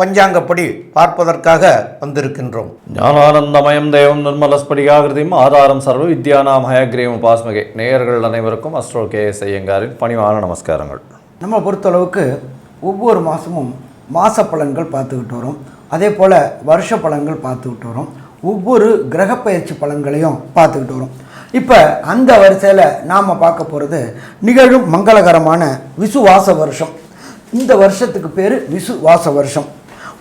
பஞ்சாங்கப்படி பார்ப்பதற்காக வந்திருக்கின்றோம். ஞானானந்தமயம் தேவம் நிர்மலஸ்படிகாகிருதியும் ஆதாரம் சர்வ வித்யானாம் ஹயக்ரீவம் உபாஸ்மகே. நேயர்கள் அனைவருக்கும் அஸ்ட்ரோ கே எஸ் ஐயங்காரின் பணிவான நமஸ்காரங்கள். நம்ம பொறுத்தளவுக்கு ஒவ்வொரு மாதமும் மாத பலன்கள் பார்த்துக்கிட்டு வரோம். அதே போல் வருஷ பலன்கள் பார்த்துக்கிட்டு வரோம். ஒவ்வொரு கிரகப்பெயர்ச்சி பலன்களையும் பார்த்துக்கிட்டு வரோம். இப்போ அந்த வரிசையில் நாம் பார்க்க போகிறது நிகழும் மங்களகரமான விசுவாச வருஷம். இந்த வருஷத்துக்கு பேர் விசுவாச வருஷம்.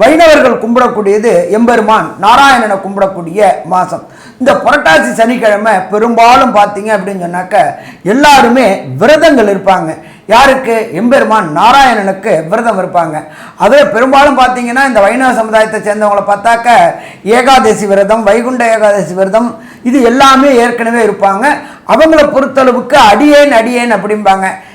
வைணவர்கள் கும்பிடக்கூடியது எம்பெருமான் நாராயணனை கும்பிடக்கூடிய மாதம் இந்த புரட்டாசி சனிக்கிழமை பெரும்பாலும் பார்த்தீங்க அப்படின்னு சொன்னாக்க எல்லாருமே விரதங்கள் இருப்பாங்க. யாருக்கு? எம்பெருமான் நாராயணனுக்கு விரதம் இருப்பாங்க. அதே பெரும்பாலும் பார்த்தீங்கன்னா இந்த வைணவ சமுதாயத்தை சேர்ந்தவங்களை பார்த்தாக்க ஏகாதசி விரதம் வைகுண்ட ஏகாதசி விரதம் இது எல்லாமே ஏற்கனவே இருப்பாங்க. அவங்கள பொறுத்தளவுக்கு அடியேன் அடியேன் அப்படிம்பாங்க.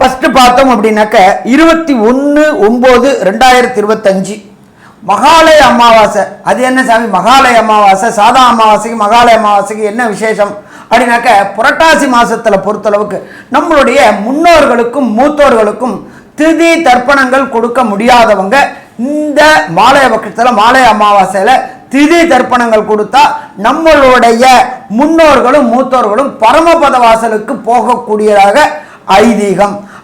ஃபஸ்ட்டு பார்த்தோம் அப்படின்னாக்க இருபத்தி ஒன்று ஒம்பது ரெண்டாயிரத்தி இருபத்தஞ்சு. மகாலய அமாவாசை. அது என்ன சாமி? மகாலய அமாவாசை. சாதா அமாவாசைக்கு மகாலய அமாவாசைக்கு என்ன விசேஷம்? அப்படின்னாக்க புரட்டாசி மாதத்தில் பொறுத்தளவுக்கு நம்மளுடைய முன்னோர்களுக்கும் மூத்தோர்களுக்கும் திதி தர்ப்பணங்கள் கொடுக்க முடியாதவங்க இந்த மாலய பட்சத்தில் மாலய அமாவாசையில் திதி தர்ப்பணங்கள் கொடுத்தா நம்மளுடைய முன்னோர்களும் மூத்தோர்களும் பரமபத வாசலுக்கு போகக்கூடியதாக ஐதீகம்.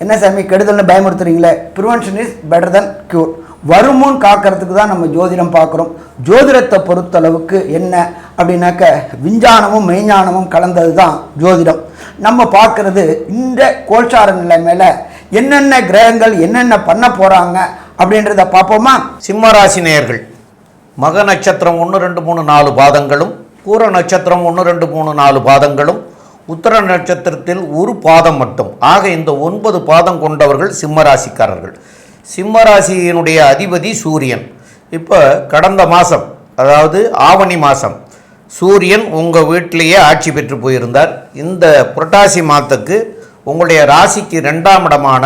என்ன சாமி கெடுதல்னு பயமுறுத்துறீங்களே? Prevention is better than cure வருமுன் காக்கிறதுக்கு தான் நம்ம ஜோதிடம் பார்க்குறோம். ஜோதிடத்தை பொறுத்தளவுக்கு என்ன அப்படின்னாக்க விஞ்ஞானமும் மெய்ஞானமும் கலந்தது தான் ஜோதிடம். நம்ம பார்க்கறது இந்த கோல்சார நிலை மேலே என்னென்ன கிரகங்கள் என்னென்ன பண்ண போகிறாங்க அப்படின்றத பார்ப்போமா? சிம்மராசி நேயர்கள் மக நட்சத்திரம் ஒன்று ரெண்டு மூணு நாலு பாதங்களும் பூர நட்சத்திரம் ஒன்று ரெண்டு மூணு நாலு பாதங்களும் உத்தர நட்சத்திரத்தில் ஒரு பாதம் மட்டும். ஆக இந்த ஒன்பது பாதம் கொண்டவர்கள் சிம்மராசிக்காரர்கள். சிம்மராசியினுடைய அதிபதி சூரியன். இப்போ கடந்த மாதம் அதாவது ஆவணி மாதம் சூரியன் உங்கள் வீட்டிலேயே ஆட்சி பெற்று போயிருந்தார். இந்த புரட்டாசி மாதத்துக்கு உங்களுடைய ராசிக்கு ரெண்டாம் இடமான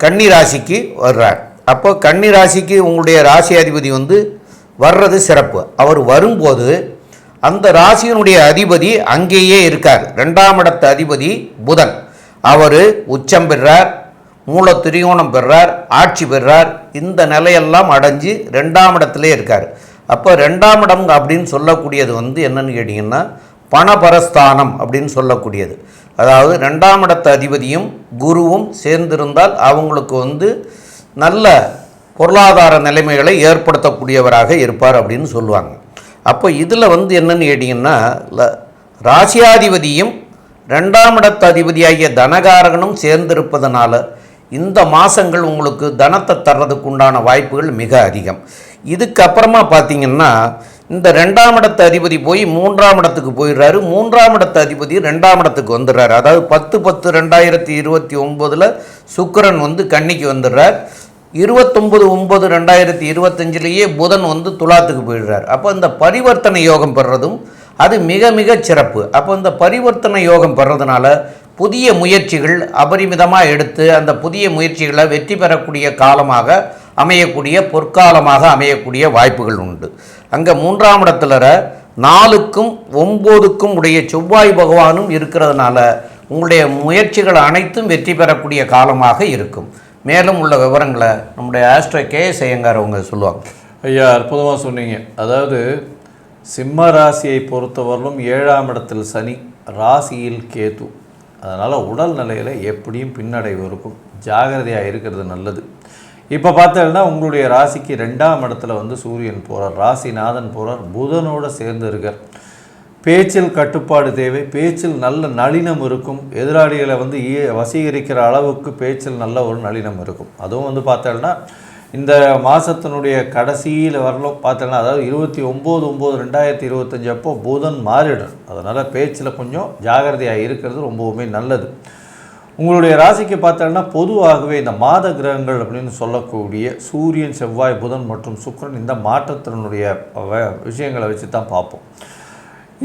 கன்னி ராசிக்கு வர்றார். அப்போ கன்னி ராசிக்கு உங்களுடைய ராசி அதிபதி வந்து வர்றது சிறப்பு. அவர் வரும்போது அந்த ராசியினுடைய அதிபதி அங்கேயே இருக்கார். ரெண்டாம் இடத்து அதிபதி புதன். அவர் உச்சம் பெறார் மூல திரிகோணம் பெறார் ஆட்சி பெறார். இந்த நிலையெல்லாம் அடைஞ்சு ரெண்டாம் இடத்திலே இருக்கார். அப்போ ரெண்டாம் இடம் அப்படின்னு சொல்லக்கூடியது வந்து என்னன்னு கேட்டிங்கன்னா பணபரஸ்தானம் அப்படின்னு சொல்லக்கூடியது. அதாவது ரெண்டாம் இடத்து அதிபதியும் குருவும் சேர்ந்திருந்தால் அவங்களுக்கு வந்து நல்ல பொருளாதார நிலைமைகளை ஏற்படுத்தக்கூடியவராக இருப்பார் அப்படின்னு சொல்லுவாங்க. அப்போ இதில் வந்து என்னன்னு கேட்டிங்கன்னா ராசியாதிபதியும் ரெண்டாம் இடத்து அதிபதியாகிய தனகாரகனும் சேர்ந்திருப்பதனால இந்த மாதங்கள் உங்களுக்கு தனத்தை தர்றதுக்கு உண்டான வாய்ப்புகள் மிக அதிகம். இதுக்கப்புறமா பார்த்தீங்கன்னா இந்த ரெண்டாம் இடத்து அதிபதி போய் மூன்றாம் இடத்துக்கு போயிடுறாரு. மூன்றாம் இடத்து அதிபதி ரெண்டாம் இடத்துக்கு வந்துடுறாரு. அதாவது பத்து பத்து ரெண்டாயிரத்தி இருபத்தி ஒம்போதில் சுக்கரன் வந்து கன்னிக்கு வந்துடுறார். இருபத்தொம்பது ஒம்பது ரெண்டாயிரத்தி இருபத்தஞ்சிலேயே புதன் வந்து துலாத்துக்கு போயிடுறார். அப்போ இந்த பரிவர்த்தனை யோகம் பெறுறதும் அது மிக மிக சிறப்பு. அப்போ இந்த பரிவர்த்தனை யோகம் பெறதுனால புதிய முயற்சிகள் அபரிமிதமாக எடுத்து அந்த புதிய முயற்சிகளை வெற்றி பெறக்கூடிய காலமாக அமையக்கூடிய பொற்காலமாக அமையக்கூடிய வாய்ப்புகள் உண்டு. அங்கே மூன்றாம் இடத்துல நாலுக்கும் ஒம்போதுக்கும் உடைய செவ்வாய் பகவானும் இருக்கிறதுனால உங்களுடைய முயற்சிகள் அனைத்தும் வெற்றி பெறக்கூடிய காலமாக இருக்கும். மேலும் உள்ள விவரங்களை நம்முடைய ஆஸ்ட்ரோ கேஎஸ் ஐயங்கார் அவங்க சொல்லுவாங்க. ஐயா அற்புதமாக சொன்னீங்க. அதாவது சிம்ம ராசியை பொறுத்தவரையிலும் ஏழாம் இடத்தில் சனி ராசியில் கேது. அதனால் உடல் நிலையில் எப்படியும் பின்னடைவு இருக்கும். ஜாகிரதையாக இருக்கிறது நல்லது. இப்போ பார்த்தீங்கன்னா உங்களுடைய ராசிக்கு ரெண்டாம் இடத்துல வந்து சூரியன் போகிறார் ராசிநாதன் போகிறார் புதனோடு சேர்ந்து இருக்கார். பேச்சில் கட்டுப்பாடு தேவை பேச்சில் நல்ல நளினம் இருக்கும். எதிராளிகளை வந்து வசீகரிக்கிற அளவுக்கு பேச்சில் நல்ல ஒரு நளினம் இருக்கும். அதுவும் வந்து பார்த்தோம்னா இந்த மாதத்தினுடைய கடைசியில் வரலும் பார்த்தோன்னா அதாவது இருபத்தி ஒம்பது ஒம்பது ரெண்டாயிரத்தி இருபத்தஞ்சு அப்போ புதன் மாறிடும். அதனால் பேச்சில் கொஞ்சம் ஜாகிரதையாக இருக்கிறது ரொம்பவுமே நல்லது. உங்களுடைய ராசிக்கு பார்த்தோம்னா பொதுவாகவே இந்த மாத கிரகங்கள் அப்படின்னு சொல்லக்கூடிய சூரியன் செவ்வாய் புதன் மற்றும் சுக்கிரன் இந்த மாற்றத்தினுடைய விஷயங்களை வச்சு தான் பார்ப்போம்.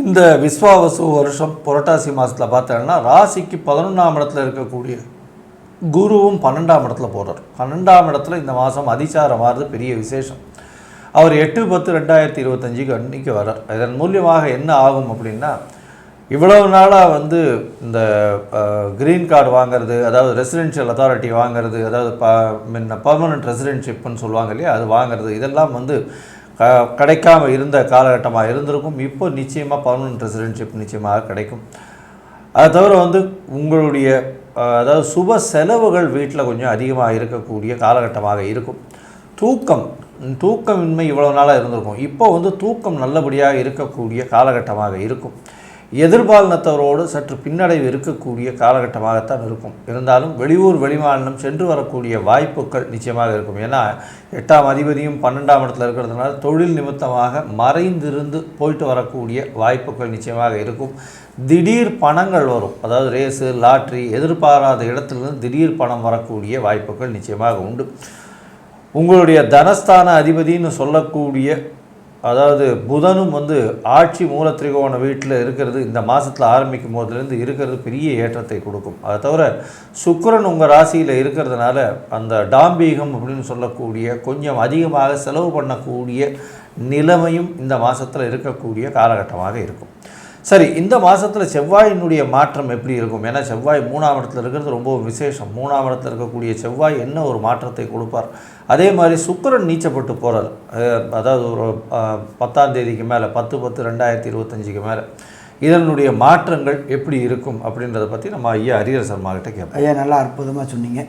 இந்த விஸ்வாவசு வருஷம் புரட்டாசி மாதத்தில் பார்த்தோம்னா ராசிக்கு பதினொன்றாம் இடத்துல இருக்கக்கூடிய குருவும் பன்னெண்டாம் இடத்துல போகிறார் பன்னெண்டாம் இடத்துல இந்த மாதம் அதிசாரம் மாறுது பெரிய விசேஷம். அவர் எட்டு பத்து ரெண்டாயிரத்தி இருபத்தஞ்சுக்கு அன்னைக்கு வரார் இதன் மூலியமாக என்ன ஆகும் அப்படின்னா இவ்வளவு நாளாக வந்து இந்த க்ரீன் கார்டு வாங்குறது அதாவது ரெசிடென்ஷியல் அத்தாரிட்டி வாங்குறது அதாவது ப முன்ன பர்மனன்ட் ரெசிடென்ஷிப்னு சொல்லுவாங்க இல்லையா அது வாங்குறது இதெல்லாம் வந்து க கிடைக்காம இருந்த காலகட்டமாக இருந்திருக்கும். இப்போ நிச்சயமாக பர்மனன்ட் ரெசிடென்ஷிப் நிச்சயமாக கிடைக்கும். அதை தவிர வந்து உங்களுடைய அதாவது சுப செலவுகள் வீட்டில் கொஞ்சம் அதிகமாக இருக்கக்கூடிய காலகட்டமாக இருக்கும். தூக்கம் தூக்கமின்மை இவ்வளோ நாளாக இருந்திருக்கும். இப்போ வந்து தூக்கம் நல்லபடியாக இருக்கக்கூடிய காலகட்டமாக இருக்கும். எதிர்பாலினத்தவரோடு சற்று பின்னடைவு இருக்கக்கூடிய காலகட்டமாகத்தான் இருக்கும். இருந்தாலும் வெளியூர் வெளிமாநிலம் சென்று வரக்கூடிய வாய்ப்புகள் நிச்சயமாக இருக்கும். ஏன்னா எட்டாம் அதிபதியும் பன்னெண்டாம் இடத்துல இருக்கிறதுனால தொழில் நிமித்தமாக மறைந்திருந்து போயிட்டு வரக்கூடிய வாய்ப்புகள் நிச்சயமாக இருக்கும். திடீர் பணங்கள் வரும். அதாவது ரேஸு லாட்ரி எதிர்பாராத இடத்துலேருந்து திடீர் பணம் வரக்கூடிய வாய்ப்புகள் நிச்சயமாக உண்டு. உங்களுடைய தனஸ்தான அதிபதின்னு சொல்லக்கூடிய அதாவது புதனும் வந்து ஆட்சி மூல திரிகோண வீட்டில் இருக்கிறது இந்த மாதத்தில் ஆரம்பிக்கும் போதுலேருந்து இருக்கிறது பெரிய ஏற்றத்தை கொடுக்கும். அதை தவிர சுக்கரன் உங்கள் ராசியில் இருக்கிறதுனால அந்த டாம்பீகம் அப்படின்னு சொல்லக்கூடிய கொஞ்சம் அதிகமாக செலவு பண்ணக்கூடிய நிலைமையும் இந்த மாதத்தில் இருக்கக்கூடிய காலகட்டமாக இருக்கும். சரி இந்த மாதத்தில் செவ்வாயினுடைய மாற்றம் எப்படி இருக்கும்? ஏன்னா செவ்வாய் மூணாம் இடத்துல இருக்கிறது ரொம்ப விசேஷம். மூணாம் இடத்துல இருக்கக்கூடிய செவ்வாய் என்ன ஒரு மாற்றத்தை கொடுப்பார்? அதே மாதிரி சுக்கரன் நீச்சப்பட்டு போகிறார் அதாவது ஒரு பத்தாம் தேதிக்கு மேலே பத்து பத்து ரெண்டாயிரத்தி இருபத்தஞ்சிக்கு மேலே. இதனுடைய மாற்றங்கள் எப்படி இருக்கும் அப்படின்றத பற்றி நம்ம ஐயா ஹரியர் சர்மா கிட்ட கேட்போம். ஐயா நல்லா அற்புதமாக சொன்னீங்க.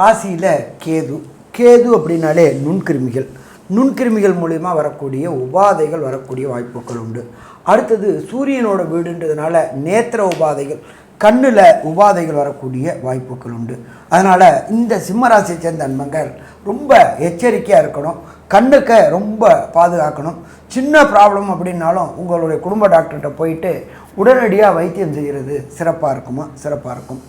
ராசியில் கேது. கேது அப்படின்னாலே நுண்கிருமிகள். நுண்கிருமிகள் மூலிமா வரக்கூடிய உபாதைகள் வரக்கூடிய வாய்ப்புகள் உண்டு. அடுத்தது சூரியனோட வீடுன்றதுனால நேத்திர உபாதைகள் கண்ணில் உபாதைகள் வரக்கூடிய வாய்ப்புகள் உண்டு. அதனால் இந்த சிம்மராசியை சேர்ந்த அன்பங்கள் ரொம்ப எச்சரிக்கையாக இருக்கணும். கண்ணுக்கு ரொம்ப பாதுகாக்கணும். சின்ன ப்ராப்ளம் அப்படின்னாலும் உங்களுடைய குடும்ப டாக்டர்கிட்ட போயிட்டு உடனடியாக வைத்தியம் செய்கிறது சிறப்பாக இருக்குமா? சிறப்பாக இருக்கும்.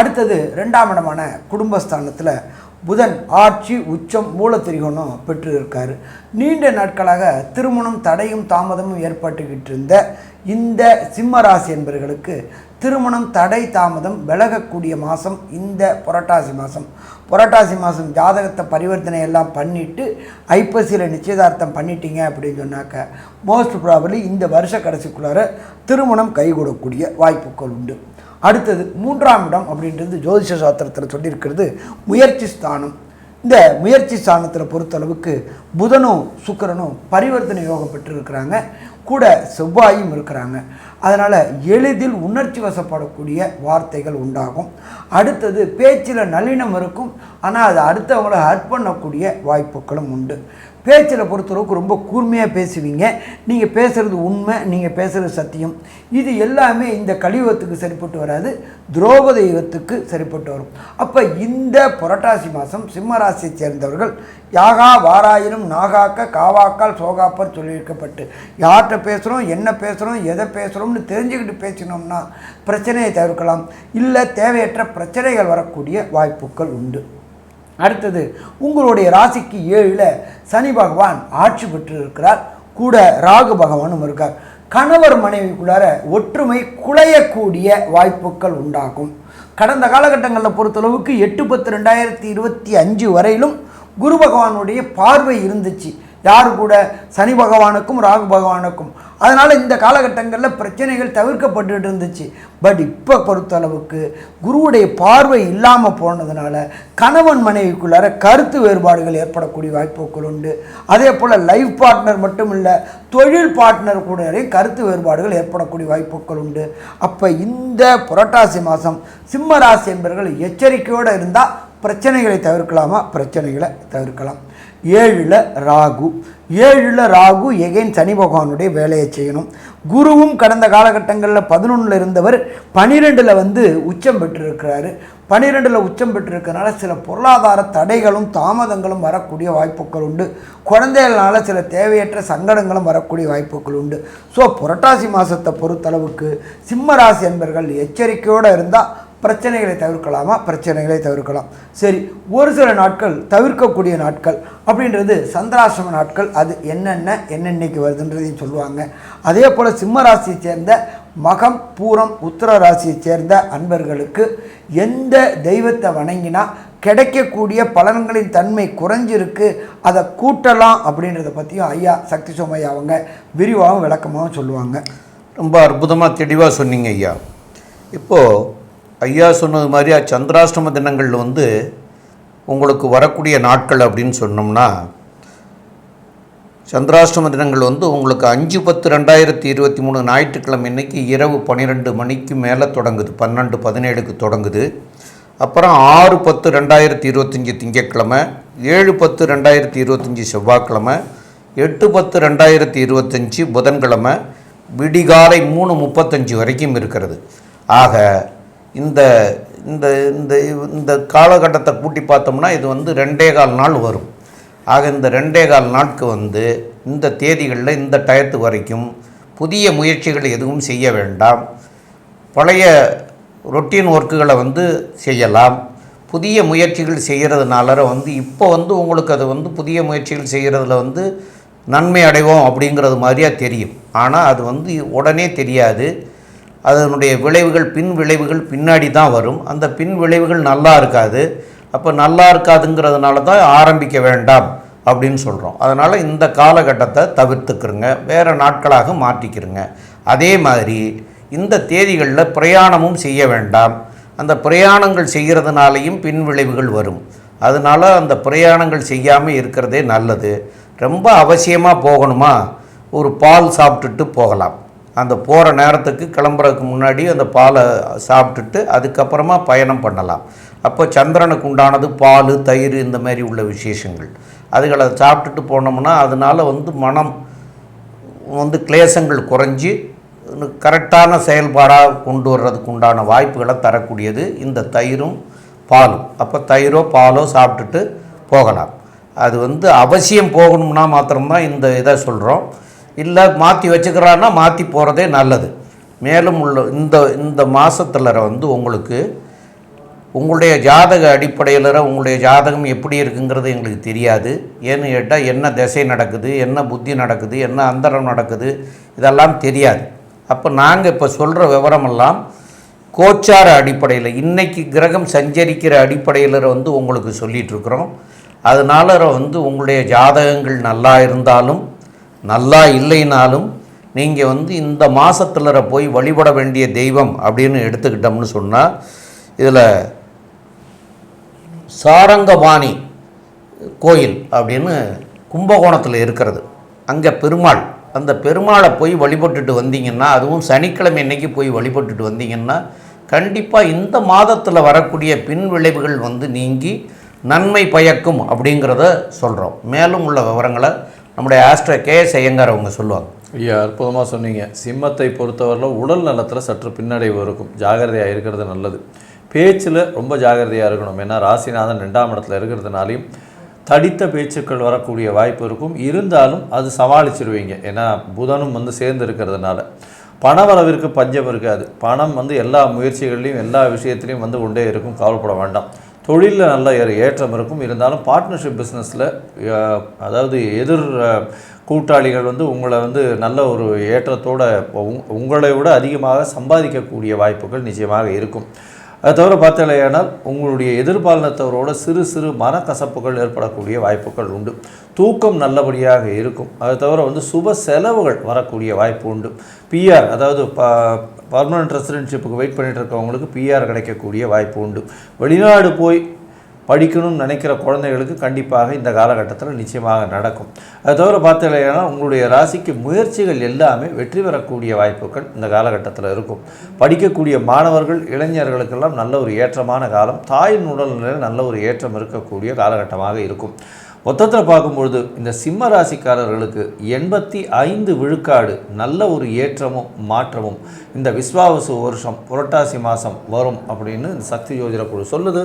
அடுத்தது ரெண்டாம் இடமான குடும்பஸ்தானத்தில் புதன் ஆட்சி உச்சம் மூலத்திரிகோணம் பெற்று இருக்கார் நீண்ட நாட்களாக திருமணம் தடையும் தாமதமும் ஏற்பட்டுக்கிட்டு இருந்த இந்த சிம்ம ராசி என்பவர்களுக்கு திருமணம் தடை தாமதம் விலகக்கூடிய மாதம் இந்த புரட்டாசி மாதம் புரட்டாசி மாதம் ஜாதகத்தை பரிவர்த்தனை எல்லாம் பண்ணிவிட்டு ஐப்பசியில் நிச்சயதார்த்தம் பண்ணிட்டீங்க அப்படின்னு சொன்னாக்க மோஸ்ட் ப்ராபலி இந்த வருஷ கடைசிக்குள்ளார திருமணம் கைகூடக்கூடிய வாய்ப்புகள் உண்டு. அடுத்தது மூன்றாம் இடம் அப்படின்றது ஜோதிஷ சாஸ்திரத்தில் சொல்லியிருக்கிறது முயற்சி ஸ்தானம். இந்த முயற்சி ஸ்தானத்தில் பொறுத்தளவுக்கு புதனும் சுக்கிரனும் பரிவர்த்தனை யோகம் பெற்றிருக்கிறாங்க. கூட செவ்வாயும் இருக்கிறாங்க. அதனால் எளிதில் உணர்ச்சி வசப்படக்கூடிய வார்த்தைகள் உண்டாகும். அடுத்தது பேச்சில் நளினம் இருக்கும். ஆனால் அது அடுத்தவங்களை ஹர்ட் பண்ணக்கூடிய வாய்ப்புகளும் உண்டு. பேச்சில் பொறுத்தளவுக்கு ரொம்ப கூர்மையாக பேசுவீங்க. நீங்கள் பேசுகிறது உண்மை நீங்கள் பேசுகிறது சத்தியம். இது எல்லாமே இந்த கலியுகத்துக்கு சரிப்பட்டு வராது துரோக தெய்வத்துக்கு சரிப்பட்டு வரும். அப்போ இந்த புரட்டாசி மாதம் சிம்மராசியை சேர்ந்தவர்கள் யாகா வாராயினும் நாகாக்க காவாக்கால் சோகாப்பர் சொல்லியிருக்கப்பட்டு யார்கிட்ட பேசுகிறோம் என்ன பேசுகிறோம் எதை பேசுகிறோம்னு தெரிஞ்சுக்கிட்டு பேசினோம்னா பிரச்சனையை தவிர்க்கலாம். இல்லை தேவையற்ற பிரச்சனைகள் வரக்கூடிய வாய்ப்புகள் உண்டு. அடுத்தது உங்களுடைய ராசிக்கு ஏழில் சனி பகவான் ஆட்சி பெற்று இருக்கிறார் கூட ராகு பகவானும் இருக்கார். கணவர் மனைவிக்குள்ளார ஒற்றுமை குலையக்கூடிய வாய்ப்புகள் உண்டாகும். கடந்த காலகட்டங்களில் பொறுத்தளவுக்கு எட்டு பத்து ரெண்டாயிரத்தி இருபத்தி அஞ்சு வரையிலும் குரு பகவானுடைய பார்வை இருந்துச்சு. யார் கூட? சனி பகவானுக்கும் ராகு பகவானுக்கும். அதனால் இந்த காலகட்டங்களில் பிரச்சனைகள் தவிர்க்கப்பட்டு இருந்துச்சு. பட் இப்போ பொறுத்தளவுக்கு குருவுடைய பார்வை இல்லாமல் போனதுனால கணவன் மனைவிக்குள்ளார கருத்து வேறுபாடுகள் ஏற்படக்கூடிய வாய்ப்புகள் உண்டு. அதே போல் லைஃப் பார்ட்னர் மட்டும் இல்லை தொழில் பார்ட்னர் கூட கருத்து வேறுபாடுகள் ஏற்படக்கூடிய வாய்ப்புகள் உண்டு. அப்போ இந்த புரட்டாசி மாதம் சிம்ம ராசி என்பவர்கள் எச்சரிக்கையோடு இருந்தால் பிரச்சனைகளை தவிர்க்கலாமா? பிரச்சனைகளை தவிர்க்கலாம். ஏழில் ராகு. ஏழில் ராகு எகைன் சனி பகவானுடைய வேலையை செய்யணும். குருவும் கடந்த காலகட்டங்களில் பதினொன்றில் இருந்தவர் பனிரெண்டில் வந்து உச்சம் பெற்றிருக்கிறாரு. பனிரெண்டில் உச்சம் பெற்றிருக்கனால சில பொருளாதார தடைகளும் தாமதங்களும் வரக்கூடிய வாய்ப்புகள் உண்டு. குழந்தைகளால் சில தேவையற்ற சங்கடங்களும் வரக்கூடிய வாய்ப்புகள் உண்டு. ஸோ புரட்டாசி மாதத்தை பொறுத்தளவுக்கு சிம்மராசி என்பர்கள் எச்சரிக்கையோடு இருந்தால் பிரச்சனைகளை தவிர்க்கலாமா? பிரச்சனைகளை தவிர்க்கலாம். சரி ஒரு சில நாட்கள் தவிர்க்கக்கூடிய நாட்கள் அப்படின்றது சந்திராசிரம நாட்கள். அது என்னென்ன என்னென்னைக்கு வருதுன்றதையும் சொல்லுவாங்க. அதே போல் சிம்ம ராசியை சேர்ந்த மகம் பூரம் உத்தர ராசியை சேர்ந்த அன்பர்களுக்கு எந்த தெய்வத்தை வணங்கினா கிடைக்கக்கூடிய பலன்களின் தன்மை குறைஞ்சிருக்கு அதை கூட்டலாம் அப்படின்றத பற்றியும் ஐயா சக்தி சோமையா அவங்க விரிவாகவும் விளக்கமாகவும் சொல்லுவாங்க. ரொம்ப அற்புதமாக தெளிவாக சொன்னீங்க ஐயா. இப்போது ஐயா சொன்னது மாதிரியா சந்திராஷ்டம தினங்களில் வந்து உங்களுக்கு வரக்கூடிய நாட்கள் அப்படின்னு சொன்னோம்னா சந்திராஷ்டம தினங்கள் வந்து உங்களுக்கு அஞ்சு பத்து ரெண்டாயிரத்தி இருபத்தி மூணு ஞாயிற்றுக்கிழமை இன்றைக்கி இரவு பன்னிரெண்டு மணிக்கு மேலே தொடங்குது. பன்னெண்டு பதினேழுக்கு தொடங்குது. அப்புறம் ஆறு பத்து ரெண்டாயிரத்தி இருபத்தஞ்சி திங்கட்கிழமை ஏழு பத்து ரெண்டாயிரத்தி இருபத்தஞ்சி செவ்வாய்க்கிழமை எட்டு பத்து ரெண்டாயிரத்தி இருபத்தஞ்சி புதன்கிழமை விடிகாலை மூணு முப்பத்தஞ்சு வரைக்கும் இருக்கிறது. ஆக இந்த இந்த இந்த இந்த காலகட்டத்தை கூட்டி பார்த்தோம்னா இது வந்து ரெண்டே கால் நாள் வரும். ஆக இந்த ரெண்டே கால் நாட்கு வந்து இந்த தேதிகளில் இந்த டயத்து வரைக்கும் புதிய முயற்சிகள் எதுவும் செய்ய வேண்டாம். பழைய ரொட்டீன் ஒர்க்குகளை வந்து செய்யலாம். புதிய முயற்சிகள் செய்கிறதுனால வந்து இப்போ வந்து உங்களுக்கு அது வந்து புதிய முயற்சிகள் செய்கிறதுல வந்து நன்மை அடைவோம் அப்படிங்கிறது மாதிரியா தெரியும். ஆனால் அது வந்து உடனே தெரியாது. அதனுடைய விளைவுகள் பின் விளைவுகள் பின்னாடி தான் வரும். அந்த பின் விளைவுகள் நல்லா இருக்காது. அப்போ நல்லா இருக்காதுங்கிறதுனால தான் ஆரம்பிக்க வேண்டாம் அப்படின்னு சொல்கிறோம் அதனால் இந்த காலகட்டத்தை தவிர்த்துக்கிறங்க வேறு நாட்களாக மாற்றிக்கிறங்க அதே மாதிரி இந்த தேதிகளில் பிரயாணமும் செய்ய வேண்டாம். அந்த பிரயாணங்கள் செய்கிறதுனாலையும் பின் விளைவுகள் வரும். அதனால் அந்த பிரயாணங்கள் செய்யாமல் இருக்கிறதே நல்லது. ரொம்ப அவசியமாக போகணுமா? ஒரு பால் சாப்பிட்டுட்டு போகலாம். அந்த போகிற நேரத்துக்கு கிளம்புறதுக்கு முன்னாடி அந்த பாலை சாப்பிட்டுட்டு அதுக்கப்புறமா பயணம் பண்ணலாம். அப்போ சந்திரனுக்கு உண்டானது பால் தயிர் இந்த மாதிரி உள்ள விசேஷங்கள். அதுகளை சாப்பிட்டுட்டு போனோம்னா அதனால் வந்து மனம் வந்து கிளேசங்கள் குறைஞ்சி கரெக்டான செயல்பாடாக கொண்டு வர்றதுக்கு உண்டான வாய்ப்புகளை தரக்கூடியது இந்த தயிரும் பாலும். அப்போ தயிரோ பாலோ சாப்பிட்டுட்டு போகலாம். அது வந்து அவசியம் போகணும்னா மாத்திரம்தான் இந்த இதை சொல்கிறோம் இல்லை மாற்றி வச்சுக்கிறான்னா மாற்றி போகிறதே நல்லது. மேலும் உள்ள இந்த இந்த மாதத்தில் வந்து உங்களுக்கு உங்களுடைய ஜாதக அடிப்படையில் உங்களுடைய ஜாதகம் எப்படி இருக்குங்கிறது எங்களுக்கு தெரியாது. ஏன்னு கேட்டால் என்ன திசை நடக்குது என்ன புத்தி நடக்குது என்ன அந்தரம் நடக்குது இதெல்லாம் தெரியாது. அப்போ நாங்கள் இப்போ சொல்கிற விவரமெல்லாம் கோச்சார அடிப்படையில் இன்றைக்கி கிரகம் சஞ்சரிக்கிற அடிப்படையில் வந்து உங்களுக்கு சொல்லிகிட்ருக்குறோம் அதனால வந்து உங்களுடைய ஜாதகங்கள் நல்லா இருந்தாலும் நல்லா இல்லைனாலும் நீங்கள் வந்து இந்த மாதத்தில் போய் வழிபட வேண்டிய தெய்வம் அப்படின்னு எடுத்துக்கிட்டோம்னு சொன்னால் இதில் சாரங்கபாணி கோயில் அப்படின்னு கும்பகோணத்தில் இருக்கிறது. அங்கே பெருமாள் அந்த பெருமாளை போய் வழிபட்டுட்டு வந்தீங்கன்னா அதுவும் சனிக்கிழமை இன்றைக்கி போய் வழிபட்டுட்டு வந்தீங்கன்னா கண்டிப்பாக இந்த மாதத்தில் வரக்கூடிய பின் விளைவுகள் வந்து நீங்கி நன்மை பயக்கும் அப்படிங்கிறத சொல்கிறோம் மேலும் உள்ள விவரங்களை நம்முடைய ஆஸ்ட்ரோ கே எஸ் ஐயங்கார் அவங்க சொல்லுவாங்க. ஐயா அற்புதமாக சொன்னீங்க. சிம்மத்தை பொறுத்தவரையில் உடல் நலத்தில் சற்று பின்னடைவு இருக்கும். ஜாகிரதையாக இருக்கிறது நல்லது. பேச்சில் ரொம்ப ஜாகிரதையாக இருக்கணும். ஏன்னா ராசிநாதன் ரெண்டாம் இடத்துல இருக்கிறதுனாலையும் தடித்த பேச்சுக்கள் வரக்கூடிய வாய்ப்பு இருக்கும். இருந்தாலும் அது சமாளிச்சிருவீங்க. ஏன்னா புதனும் வந்து சேர்ந்து இருக்கிறதுனால. பணவரவிற்கு பஞ்சம் இருக்காது. பணம் வந்து எல்லா முயற்சிகள்லையும் எல்லா விஷயத்துலையும் வந்து கொண்டே இருக்கும். கவலைப்பட வேண்டாம். தொழிலில் நல்ல ஏற்றம் இருக்கும். இருந்தாலும் பார்ட்னர்ஷிப் பிஸ்னஸில் அதாவது எதிர் கூட்டாளிகள் வந்து உங்களை வந்து நல்ல ஒரு ஏற்றத்தோட உங்- உங்களை விட அதிகமாக சம்பாதிக்கக்கூடிய வாய்ப்புகள் நிச்சயமாக இருக்கும். அது தவிர பார்த்தலையானால் உங்களுடைய எதிர்பாலினத்தவரோட சிறு சிறு மனக்கசப்புகள் ஏற்படக்கூடிய வாய்ப்புகள் உண்டு. தூக்கம் நல்லபடியாக இருக்கும். அது தவிர வந்து சுப செலவுகள் வரக்கூடிய வாய்ப்பு உண்டு. பிஆர் அதாவது ப பர்மனன்ட் ரெசிடென்ஷிப்புக்கு வெயிட் பண்ணிட்டு இருக்கவங்களுக்கு பிஆர் கிடைக்கக்கூடிய வாய்ப்பு உண்டு. வெளிநாடு போய் படிக்கணும்னு நினைக்கிற குழந்தைகளுக்கு கண்டிப்பாக இந்த காலகட்டத்தில் நிச்சயமாக நடக்கும். அது தவிர பார்த்தீங்கன்னா உங்களுடைய ராசிக்கு முயற்சிகள் எல்லாமே வெற்றி பெறக்கூடிய வாய்ப்புகள் இந்த காலகட்டத்தில் இருக்கும். படிக்கக்கூடிய மாணவர்கள் இளைஞர்களுக்கெல்லாம் நல்ல ஒரு ஏற்றமான காலம். தாயின் உடல்நிலையில் நல்ல ஒரு ஏற்றம் இருக்கக்கூடிய காலகட்டமாக இருக்கும். மொத்தத்தில் பார்க்கும்பொழுது இந்த சிம்ம ராசிக்காரர்களுக்கு எண்பத்தி ஐந்து விழுக்காடு நல்ல ஒரு ஏற்றமும் மாற்றமும். இந்த விஸ்வாவசு வருஷம் புரட்டாசி மாதம் வரும் அப்படின்னு இந்த சக்தி ஜோதிட குழு சொல்லுது.